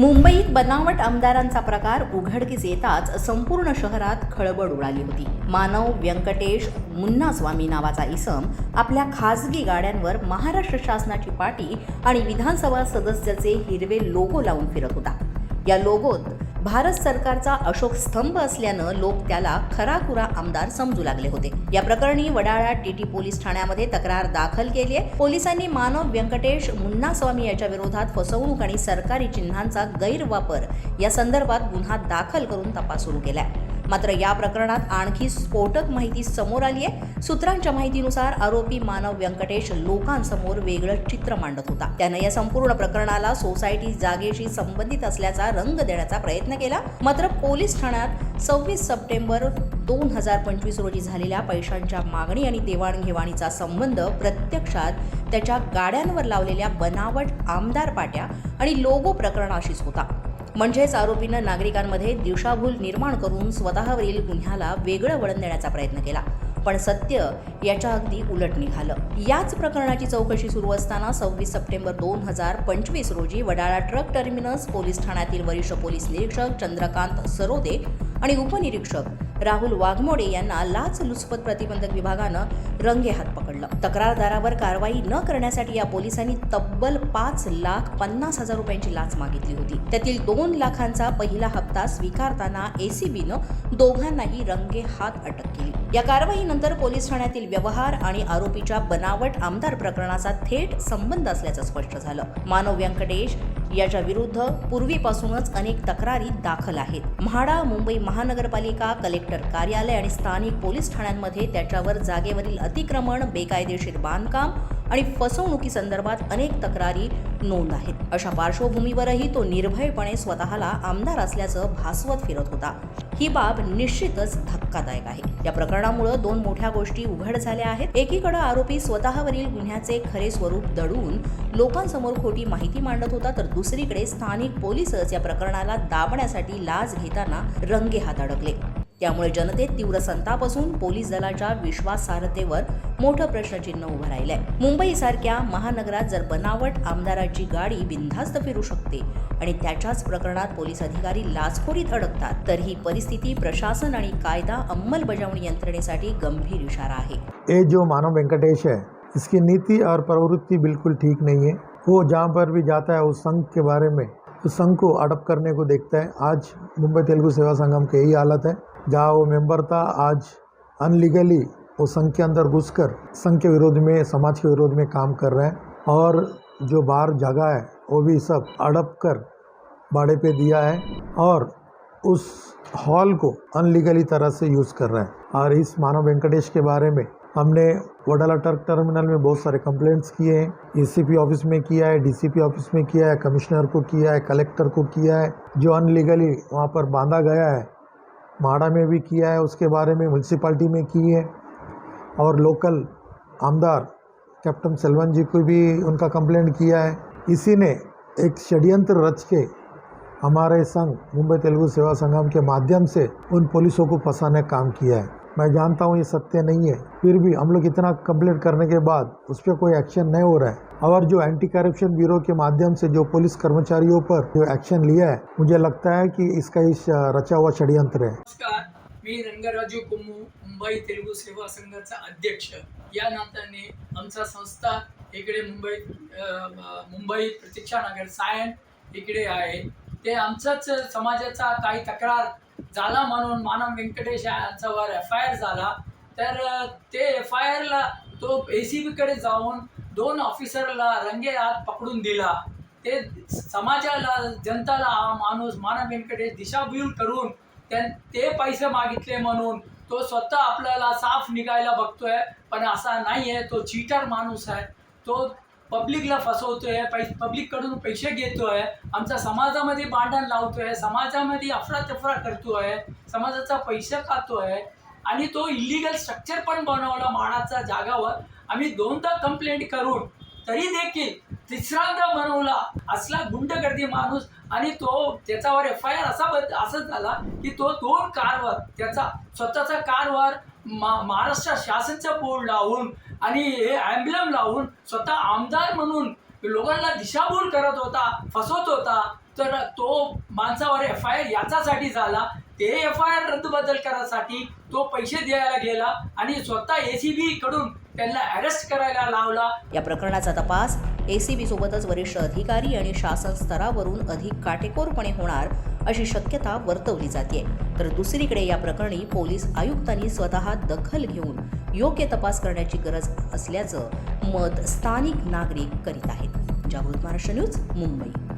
मुंबईत बनावट आमदारांचा प्रकार उघडकीस येताच संपूर्ण शहरात खळबळ उडाली होती. मानव व्यंकटेश मुन्नास्वामी नावाचा इसम आपल्या खासगी गाड्यांवर महाराष्ट्र शासनाची पाटी आणि विधानसभा सदस्याचे हिरवे लोगो लावून फिरत होता. या लोगोत भारत सरकारचा अशोक स्तंभ असल्यानं लोक त्याला खराखुरा आमदार समजू लागले होते. या प्रकरणी वडाळा टीटी पोलीस ठाण्यामध्ये तक्रार दाखल केली आहे. पोलिसांनी मानव व्यंकटेश मुन्नास्वामी याच्या विरोधात फसवणूक आणि सरकारी चिन्हांचा गैरवापर या संदर्भात गुन्हा दाखल करून तपास सुरू केलाय. मात्र या प्रकरणात आणखी स्फोटक माहिती समोर आली आहे. सूत्रांच्या माहितीनुसार आरोपी मानव व्यंकटेश लोकांसमोर वेगळं चित्र मांडत होता. त्यानं या संपूर्ण प्रकरणाला सोसायटी जागेशी संबंधित असल्याचा रंग देण्याचा प्रयत्न केला. मात्र पोलीस ठाण्यात सव्वीस सप्टेंबर दोन हजार पंचवीस रोजी झालेल्या पैशांच्या मागणी आणि देवाणघेवाणीचा संबंध प्रत्यक्षात त्याच्या गाड्यांवर लावलेल्या बनावट आमदार पाट्या आणि लोगो प्रकरणाशीच होता. म्हणजेच आरोपीनं नागरिकांमध्ये दिशाभूल निर्माण करून स्वतःवरील गुन्ह्याला वेगळं वळण देण्याचा प्रयत्न केला. पण सत्य याच्या अगदी उलट निघालं. याच प्रकरणाची चौकशी सुरू असताना सव्वीस सप्टेंबर दोन हजार पंचवीस रोजी वडाळा ट्रक टर्मिनस पोलीस ठाण्यातील वरिष्ठ पोलीस निरीक्षक चंद्रकांत सरोदे आणि उपनिरीक्षक राहुल वाघमोडे यांना लाचलुचपत प्रतिबंधक विभागानं रंगेहात पकडलं. तक्रारदारावर कारवाई न करण्यासाठी या पोलिसांनी तब्बल पाच लाख पन्नास हजार रुपयांची लाच मागितली होती. त्यातील दोन लाखांचा पहिला हप्ता स्वीकारताना एसीबीनं दोघांनाही रंगे हात अटक केली. या कारवाईनंतर पोलीस ठाण्यातील व्यवहार आणि आरोपीच्या बनावट आमदार प्रकरणाचा थेट संबंध असल्याचं स्पष्ट झालं. मानव व्यंकटेश याच्या विरुद्ध पूर्वीपासूनच अनेक तक्रारी दाखल आहेत. म्हाडा मुंबई महानगरपालिका कलेक्टर कार्यालय आणि स्थानिक पोलीस ठाण्यांमध्ये त्याच्यावर जागेवरील अतिक्रमण बेकायदेशीर बांधकाम आणि फसवणुकीसंदर्भात अनेक तक्रारी नोंद आहेत. अशा पार्श्वभूमीवरही तो निर्भयपणे स्वतःला आमदार असल्याचं भासवत फिरत होता. ही बाब निश्चितच धक्कादायक आहे. या प्रकरणामुळे दोन मोठ्या गोष्टी उघड झाल्या आहेत. एकीकडे आरोपी स्वतःवरील गुन्ह्याचे खरे स्वरूप दडून लोकांसमोर खोटी माहिती मांडत होता तर दुसरीकडे स्थानिक पोलीसच या प्रकरणाला दाबण्यासाठी लाच घेताना रंगे हात अडकले. त्यामुळे जनतेत तीव्र संताप असून पोलीस दलाच्या विश्वासार्हतेवर मोठं प्रश्नचिन्ह उभं राहिलंय. मुंबईसारख्या महानगरात जर बनावट आमदाराची गाडी बिनधास्त फिरू शकते आणि त्याच्याच प्रकरणात पोलीस अधिकारी लाचखोरीत अडकतात तर ही परिस्थिती प्रशासन आणि कायदा अंमलबजावणी यंत्रणेसाठी गंभीर इशारा आहे. ए जो मानव वेंकटेश है इसकी नीति और प्रवृत्ति बिल्कुल ठीक नहीं है। वो जहाँ पर भी जाता है उस संघ के बारे में संघ को अडप करने को देखता है। आज मुंबई तेलुगु सेवा संगम की यही हालत है, जहाँ वो मेंबर था। आज अनलीगली वो संघ के अंदर घुसकर संघ के विरोध में, समाज के विरोध में काम कर रहे हैं और जो बाहर जगह है, वो भी सब अड़प कर भाड़े पे दिया है और उस हॉल को अनलीगली तरह से यूज़ कर रहे हैं। और इस मानव वेंकटेश के बारे में हमने वडाला टर्क टर्मिनल में बहुत सारे कंप्लेंट्स किए हैं। एसीपी ऑफ़िस में किया है डीसीपी ऑफ़िस में किया है कमिश्नर को किया है कलेक्टर को किया है, जो अनलीगली वहाँ पर बांधा गया है। माड़ा में भी किया है, उसके बारे में म्यूनसिपाल्टी में की है। और लोकल आमदार कैप्टन सेल्वन जी को भी उनका कंप्लेंट किया है। इसी ने एक षड्यंत्र रच के हमारे संघ, मुंबई तेलुगु सेवा संगम के माध्यम से उन पुलिसों को फंसाने काम किया है। मैं जानता हूँ ये सत्य नहीं है। फिर भी हम लोग इतना कंप्लेंट करने के बाद उस पर कोई एक्शन नहीं हो रहा है। और जो एंटी करप्शन ब्यूरो के माध्यम से जो पुलिस कर्मचारियों पर जो एक्शन लिया है, मुझे लगता है कि इसका इस रचा हुआ षड्यंत्र है। मी रंगराजू मुंबई तेलुगू सेवा संघाचा अध्यक्ष. या नात्याने आमचा संस्था इकडे मुंबई मुंबई प्रतीक्षा नगर सायन इकडे आहे. ते आमचाच समाजाचा काही तक्रार झाला म्हणून मानव व्यंकटेश यांच्यावर एफ आय आर झाला. तर ते एफ आय आरला तो ए सी बीकडे जाऊन दोन ऑफिसरला रंगे हात पकडून दिला. ते समाजाला जनताला हा माणूस मानव व्यंकटेश दिशाभूल करून त्या ते पैसे मागितले म्हणून तो स्वतः आपल्याला साफ निघायला बघतोय. पण असा नाही आहे तो चीटर माणूस आहे. तो पब्लिकला फसवतोय पै पब्लिककडून पैसे घेतोय आमच्या समाजामध्ये भांडण लावतोय समाजामध्ये अफरातफरा करतोय समाजाचा पैसा खातोय. आणि तो इलिगल स्ट्रक्चर पण बनवला माडाचा जागावर. आम्ही दोनदा कंप्लेंट करून तरी देखील तिसऱ्यांदा बनवला असला गुंडगर्दी माणूस आणि तो त्याच्यावर एफ आय आर असा बद असंच झाला की तो दोन कारवर त्याचा स्वतःचा कारवर मा महाराष्ट्र शासनचा बोर्ड लावून आणि हे ॲम्ब्लम लावून स्वतः आमदार म्हणून लोकांना दिशाभूल करत होता फसवत होता तर तो माणसावर एफ आय आर याच्यासाठी झाला. ते एफ आय आर रद्दबदल करायसाठी तो पैसे द्यायला गेला आणि स्वतः एसीबी कडून त्यांना अरेस्ट करायला लावला. या प्रकरणाचा तपास एसीबी सोबतच वरिष्ठ अधिकारी आणि शासन स्तरावरून अधिक काटेकोरपणे होणार अशी शक्यता वर्तवली जाते तर दुसरीकडे या प्रकरणी पोलीस आयुक्तांनी स्वतः दखल घेऊन योग्य तपास करण्याची गरज असल्याचं मत स्थानिक नागरिक करीत आहेत. जागृत महाराष्ट्र न्यूज मुंबई.